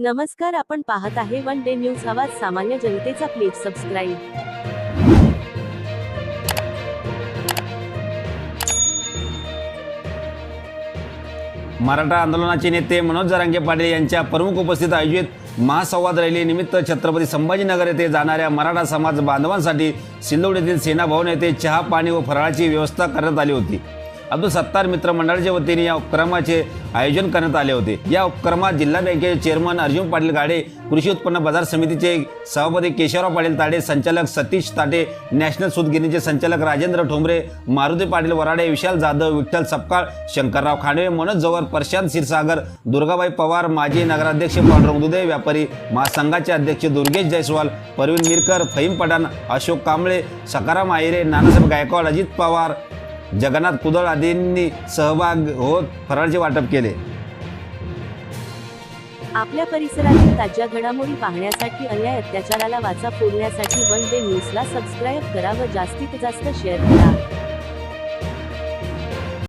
नमस्कार आपण पाहत आहे वन डे न्यूज आवाज सामान्य जनतेचा प्लीज सबस्क्राईब मराठा आंदोलनाचे नेते मनोज जरांगे पाटील यांच्या प्रमुख उपस्थित आयोजित महासंवाद रॅलीनिमित्त छत्रपती संभाजीनगर येथे जाणाऱ्या मराठा समाज बांधवांसाठी सिल्लोड येथील सेना भवन येथे चहा पाणी व फराळाची व्यवस्था करण्यात आली होती. अब्दुल सत्तार मित्र मंडळाच्या वतीने या उपक्रमाचे आयोजन करण्यात आले होते. या उपक्रमात जिल्हा बँकेचे चेअरमन अर्जुन पाटील गाडे कृषी उत्पन्न बाजार समितीचे सभापती केशवराव पाटील ताडे संचालक सतीश ताटे नॅशनल सूतगिरणीचे संचालक राजेंद्र ठोंबरे मारुती पाटील वराडे विशाल जाधव विठ्ठल सपकाळ शंकरराव खांडवे मनोज जवळ प्रशांत क्षीरसागर दुर्गाबाई पवार माजी नगराध्यक्ष पांडुरंग दुधे व्यापारी महासंघाचे अध्यक्ष दुर्गेश जयस्वाल परवीन मिरकर फहीम पठाण अशोक कांबळे सकाराम आहिरे नानासाहेब गायकवाड अजित पवार जगन्नाथ कुदळ आदींनी सहभाग होत फराळचे वाटप केले. आपल्या परिसरातील ताज्या घडामोडी पाहण्यासाठी अन्याय अत्याचाराला वाचा फोडण्यासाठी वन डे न्यूजला सबस्क्राईब करा व जास्तीत जास्त शेअर करा.